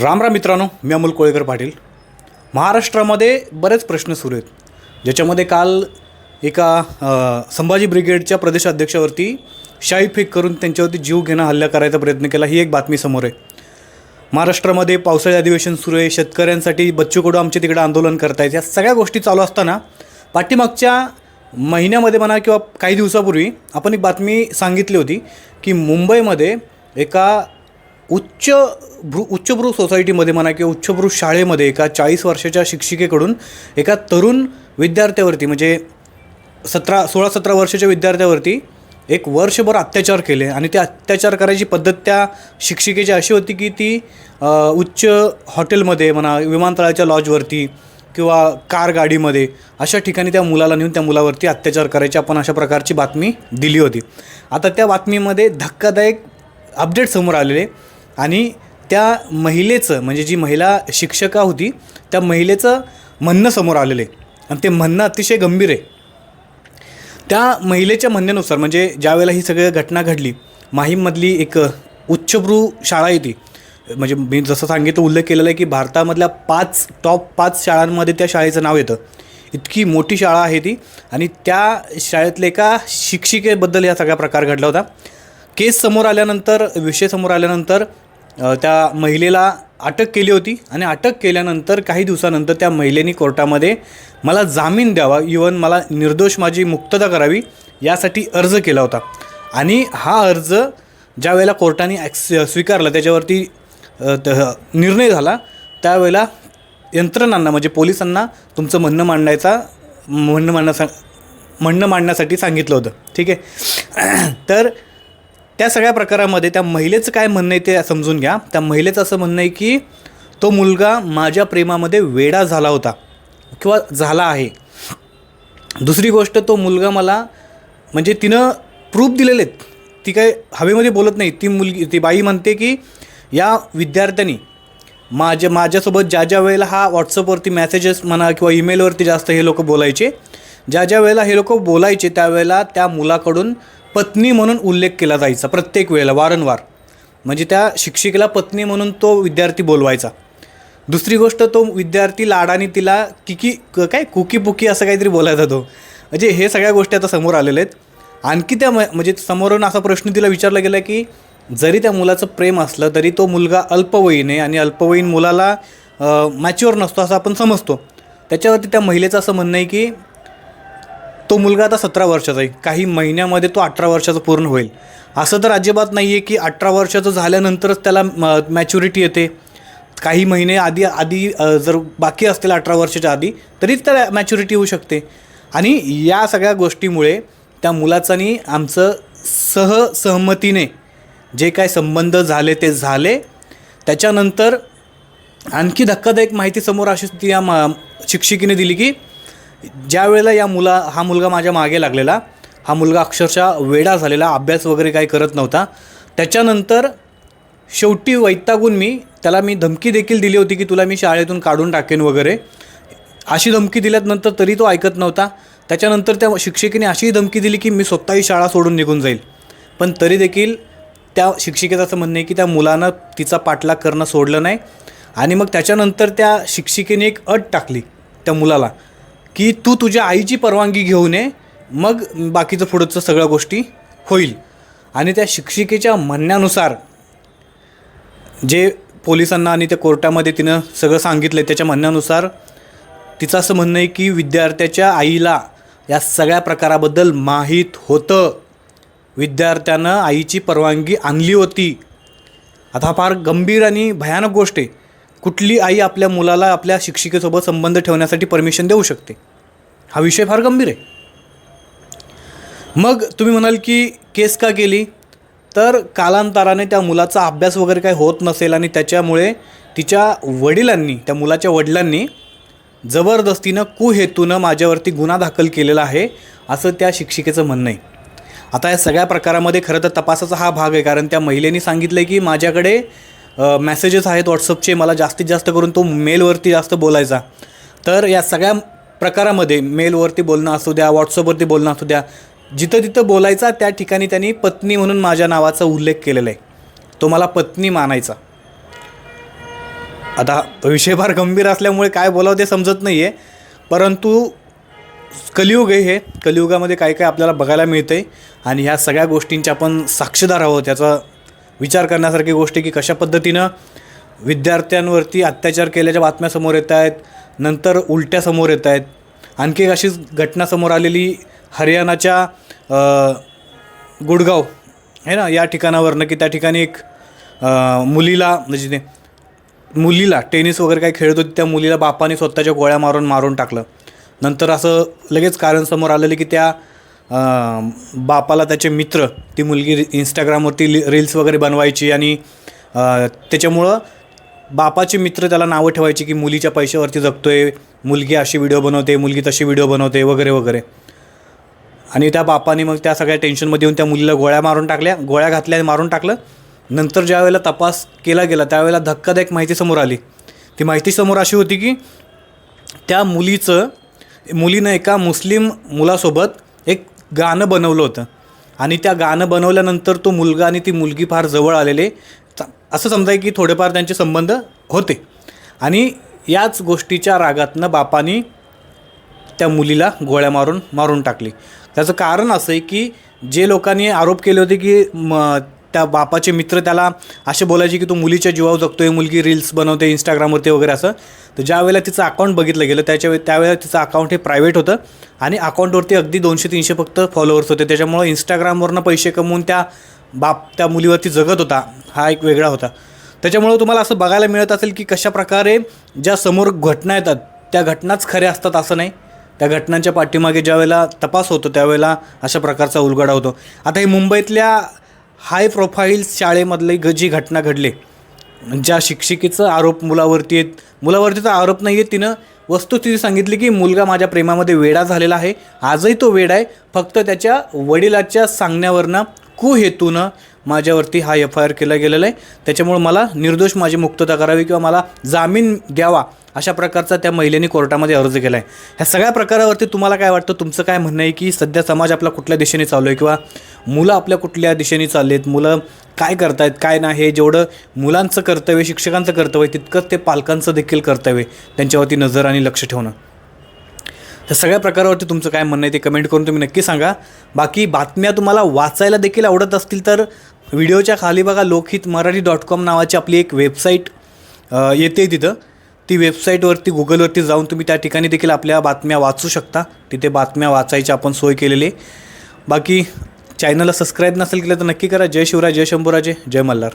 राम राम मित्रांनो मी अमोल कोळेकर पाटील. महाराष्ट्रामध्ये बरेच प्रश्न सुरू आहेत. ज्याच्यामध्ये काल एका संभाजी ब्रिगेडच्या प्रदेशाध्यक्षावरती शाही फेक करून त्यांच्यावरती जीव घेणं हल्ला करायचा प्रयत्न केला ही एक बातमी समोर आहे. महाराष्ट्रामध्ये पावसाळी अधिवेशन सुरू आहे शेतकऱ्यांसाठी बच्चू कडू आमच्या तिकडे आंदोलन करतायत. या सगळ्या गोष्टी चालू असताना पाठीमागच्या महिन्यामध्ये म्हणा किंवा काही दिवसापूर्वी आपण एक बातमी सांगितली होती की मुंबईमध्ये एका उच्च भ्रू उच्चभ्रू सोसायटीमध्ये म्हणा किंवा उच्चभ्रू शाळेमध्ये एका चाळीस वर्षाच्या शिक्षिकेकडून एका तरुण विद्यार्थ्यावरती म्हणजे सतरा सोळा सतरा वर्षाच्या विद्यार्थ्यावरती एक वर्षभर अत्याचार केले आणि ते अत्याचार करायची पद्धत त्या शिक्षिकेची अशी होती की ती उच्च हॉटेलमध्ये म्हणा विमानतळाच्या लॉजवरती किंवा कार गाडीमध्ये अशा ठिकाणी त्या मुलाला नेऊन त्या मुलावरती अत्याचार करायची आपण अशा प्रकारची बातमी दिली होती. आता त्या बातमीमध्ये धक्कादायक अपडेट समोर आलेले. आणि त्या महिलेचं म्हणजे जी महिला शिक्षका होती त्या महिलेचं म्हणणं समोर आलेलं आहे. आणि ते म्हणणं अतिशय गंभीर आहे. त्या महिलेच्या म्हणण्यानुसार म्हणजे ज्यावेळेला ही सगळी घटना घडली माहीममधली एक उच्चभ्रू शाळा आहे ती म्हणजे मी जसं सांगितलं उल्लेख केलेला आहे की भारतामधल्या पाच टॉप पाच शाळांमध्ये त्या शाळेचं नाव येतं. इतकी मोठी शाळा आहे ती आणि त्या शाळेतल्या एका शिक्षिकेबद्दल या सगळा प्रकार घडला होता. केस समोर आल्यानंतर विषय समोर आल्यानंतर त्या महिलेला अटक केली होती आणि अटक केल्यानंतर काही दिवसानंतर त्या महिलेने कोर्टामध्ये मला जामीन द्यावा इवन मला निर्दोष माझी मुक्तता करावी यासाठी अर्ज केला होता. आणि हा अर्ज ज्या वेळेला कोर्टाने ॲक्स स्वीकारला त्याच्यावरती निर्णय झाला त्यावेळेला यंत्रणांना म्हणजे पोलिसांना तुमचं म्हणणं मांडायचा म्हणणं मांडण्यासा म्हणणं मांडण्यासाठी सांगितलं होतं. ठीक आहे? तर त्या सगळ्या प्रकारामध्ये त्या महिलेचं काय म्हणणं आहे ते समजून घ्या. त्या महिलेचं असं म्हणणं आहे की तो मुलगा माझ्या प्रेमामध्ये वेडा झाला होता किंवा झाला आहे. दुसरी गोष्ट तो मुलगा मला म्हणजे तिनं प्रूफ दिलेले आहेत. ती काय हवेमध्ये बोलत नाही. ती मुलगी ती बाई म्हणते की या विद्यार्थ्यांनी माझ्या माझ्यासोबत ज्या ज्या वेळेला हा व्हॉट्सअपवरती मेसेजेस म्हणा किंवा ईमेलवरती जास्त हे लोक बोलायचे ज्या ज्या वेळेला हे लोक बोलायचे त्यावेळेला त्या मुलाकडून पत्नी म्हणून उल्लेख केला जायचा प्रत्येक वेळेला वारंवार. म्हणजे त्या शिक्षिकेला पत्नी म्हणून तो विद्यार्थी बोलवायचा. दुसरी गोष्ट तो विद्यार्थी लाडाने तिला किकी क- काय कुकी पुकी असं काहीतरी बोलायचा तो म्हणजे हे सगळ्या गोष्टी आता समोर आलेल्या आहेत. आणखी त्या म- म्हणजे समोरून असा प्रश्न तिला विचारला गेला की जरी त्या मुलाचं प्रेम असलं तरी तो मुलगा अल्पवयीन आहे आणि अल्पवयीन मुलाला मॅच्युअर नसतो असं आपण समजतो. त्याच्यावरती त्या महिलेचं असं म्हणणं आहे की तो मुलगा आता सतरा वर्षाचा आहे. काही महिन्यामध्ये तो अठरा वर्षाचा पूर्ण होईल. असं तर अजिबात नाही आहे की अठरा वर्षाचं झाल्यानंतरच त्याला मॅच्युरिटी येते. काही महिने आधी आधी जर बाकी असतील अठरा वर्षाच्या आधी तरीच त्याला मॅच्युरिटी होऊ शकते. आणि या सगळ्या गोष्टीमुळे त्या मुलाचानी आमचं सह सहमतीने जे काय संबंध झाले ते झाले. त्याच्यानंतर आणखी धक्कादायक माहिती समोर अशी ती या मा शिक्षिकेने दिली की ज्या वेळेला या मुला हा मुलगा माझ्या मागे लागलेला हा मुलगा अक्षरशः वेडा झालेला अभ्यास वगैरे काही करत नव्हता. त्याच्यानंतर शेवटी वैतागून मी त्याला मी धमकी देखील दिली होती की तुला मी शाळेतून काढून टाकेन वगैरे. अशी धमकी दिल्यानंतर तरी तो ऐकत नव्हता. त्याच्यानंतर त्या शिक्षिकेने अशीही धमकी दिली की मी स्वतःही शाळा सोडून निघून जाईल. पण तरी देखील त्या शिक्षिकेचं असं म्हणणं आहे की त्या मुलानं तिचा पाठलाग करणं सोडलं नाही. आणि मग त्याच्यानंतर त्या शिक्षिकेने एक अट टाकली त्या मुलाला. की तू तुझ्या आईची परवानगी घेऊन ये मग बाकीचं पुढचं सगळ्या गोष्टी होईल. आणि त्या शिक्षिकेच्या म्हणण्यानुसार जे पोलिसांना आणि त्या कोर्टामध्ये तिनं सगळं सांगितलं त्याच्या म्हणण्यानुसार तिचं असं म्हणणं आहे की विद्यार्थ्याच्या आईला या सगळ्या प्रकाराबद्दल माहीत होतं. विद्यार्थ्यानं आईची परवानगी आणली होती. आता फार गंभीर आणि भयानक गोष्ट आहे. कुठली आई आपल्या मुलाला आपल्या शिक्षिकेसोबत संबंध ठेवण्यासाठी परमिशन देऊ शकते? हा विषय फार गंभीर आहे. मग तुम्ही म्हणाल की केस का केली? तर कालांतराने त्या मुलाचा अभ्यास वगैरे काही होत नसेल आणि त्याच्यामुळे तिच्या वडिलांनी त्या मुलाच्या वडिलांनी जबरदस्तीनं कुहेतूनं माझ्यावरती गुन्हा दाखल केलेला आहे असं त्या शिक्षिकेचं म्हणणं आहे. आता या सगळ्या प्रकारामध्ये खरं तर तपासाचा हा भाग आहे कारण त्या महिलेने सांगितलं आहे की माझ्याकडे मेसेजेस आहेत व्हॉट्सअपचे मला जास्तीत जास्त करून तो मेलवरती जास्त बोलायचा. तर या सगळ्या प्रकारामध्ये मेलवरती बोलणं असू द्या व्हॉट्सअपवरती बोलणं असू द्या जिथं तिथं बोलायचा त्या ठिकाणी त्यांनी पत्नी म्हणून माझ्या नावाचा उल्लेख केलेला आहे. तो मला पत्नी मानायचा. आता विषय फार गंभीर असल्यामुळे काय बोलावं ते समजत नाही आहे परंतु कलियुग आहे हे. कलियुगामध्ये काय काय आपल्याला बघायला मिळतं आहे आणि ह्या सगळ्या गोष्टींचे आपण साक्षीदार आहोत. याचा विचार करण्यासारखी गोष्ट की कशा पद्धतीनं विद्यार्थ्यांवरती अत्याचार केल्याच्या बातम्या समोर येत आहेत नंतर उलट्या समोर येत आहेत. आणखी एक अशीच घटना समोर आलेली हरियाणाच्या गुडगाव आहे ना या ठिकाणावरनं की त्या ठिकाणी एक मुलीला म्हणजे मुलीला टेनिस वगैरे काही खेळत होती त्या मुलीला बापाने स्वतःच्या गोळ्या मारून मारून टाकलं. नंतर असं लगेच कारण समोर आलेलं की त्या बापाला त्याचे मित्र ती मुलगी इंस्टाग्रामवरती लि रील्स वगैरे बनवायची आणि त्याच्यामुळं बापाचे मित्र त्याला नावं ठेवायची की मुलीच्या पैशावरती जगतोय मुलगी अशी व्हिडिओ बनवते मुलगी तशी व्हिडिओ बनवते वगैरे वगैरे. आणि त्या बापाने मग त्या सगळ्या टेन्शनमध्ये येऊन त्या मुलीला गोळ्या मारून टाकल्या गोळ्या घातल्या आणि मारून टाकलं. नंतर ज्या वेळेला तपास केला गेला त्यावेळेला धक्कादायक माहिती समोर आली. ती माहिती समोर अशी होती की त्या मुलीचं मुलीनं एका मुस्लिम मुलासोबत एक गाणं बनवलं होतं. आणि त्या गाणं बनवल्यानंतर तो मुलगा आणि ती मुलगी फार जवळ आलेले. असं समजाय की थोडेफार त्यांचे संबंध होते. आणि याच गोष्टीच्या रागातनं बापानी त्या मुलीला गोळ्या मारून मारून टाकली. त्याचं कारण असं आहे की जे लोकांनी आरोप केले होते की म त्या बापाचे मित्र त्याला असे बोलायचे की तू मुलीच्या जीवावर जगतोय मुलगी रील्स बनवते इंस्टाग्रामवरती वगैरे असं. तर ज्या वेळेला तिचं अकाउंट बघितलं गेलं त्याच्या त्यावेळेला तिचं अकाउंट हे प्रायव्हेट होतं. आणि अकाउंटवरती अगदी दोनशे तीनशे फक्त फॉलोअर्स होते. त्याच्यामुळं इंस्टाग्रामवरनं पैसे कमवून त्या बाप त्या मुलीवरती जगत होता. हा एक वेगळा होता. त्याच्यामुळं तुम्हाला असं बघायला मिळत असेल की कशा प्रकारे ज्या समोर घटना येतात त्या घटनाच खऱ्या असतात असं नाही. त्या घटनांच्या पाठीमागे ज्यावेळेला तपास होतो त्यावेळेला अशा प्रकारचा उलगडा होतो. आता हे मुंबईतल्या हाय प्रोफाईल शाळेमधली गजी घटना घडली ज्या शिक्षिकेचं आरोप मुलावरती आहेत. मुलावरतीचा आरोप नाही आहे तिनं वस्तुस्थिती सांगितली की मुलगा माझ्या प्रेमामध्ये वेडा झालेला आहे. आजही तो वेडा आहे. फक्त त्याच्या वडिलाच्या सांगण्यावरनं कुहेतूनं माझ्यावरती हा एफ आय आर केला गेलेला आहे. त्याच्यामुळं मला निर्दोष माझी मुक्तता करावी किंवा मला जामीन द्यावा अशा प्रकारचा त्या महिलेने कोर्टामध्ये अर्ज केला आहे ह्या सगळ्या प्रकारावरती तुम्हाला काय वाटतं? तुमचं काय म्हणणं आहे की सध्या समाज आपला कुठल्या दिशेने चालू आहे किंवा मुलं आपल्या कुठल्या दिशेने चालले आहेत मुलं काय करतायत काय नाही? हे जेवढं मुलांचं कर्तव्य शिक्षकांचं कर्तव्य तितकंच ते पालकांचं देखील कर्तव्य त्यांच्यावरती नजर आणि लक्ष ठेवणं. तर सगळ्या प्रकारावरती तुमचं काय म्हणणं आहे ते कमेंट करून तुम्ही नक्की सांगा. बाकी बातम्या तुम्हाला वाचायला देखील आवडत असतील तर व्हिडिओच्या खाली बघा लोकहित मराठी डॉट कॉम नावाची आपली एक वेबसाईट येते तिथं. ती वेबसाईटवरती गुगलवरती जाऊन तुम्ही त्या ठिकाणी देखील आपल्या बातम्या वाचू शकता. तिथे बातम्या वाचायची आपण सोय केलेली आहे. बाकी चॅनलला सबस्क्राईब नसेल केलं तर नक्की करा. जय शिवराय जय शंभूराजे जय मल्हार.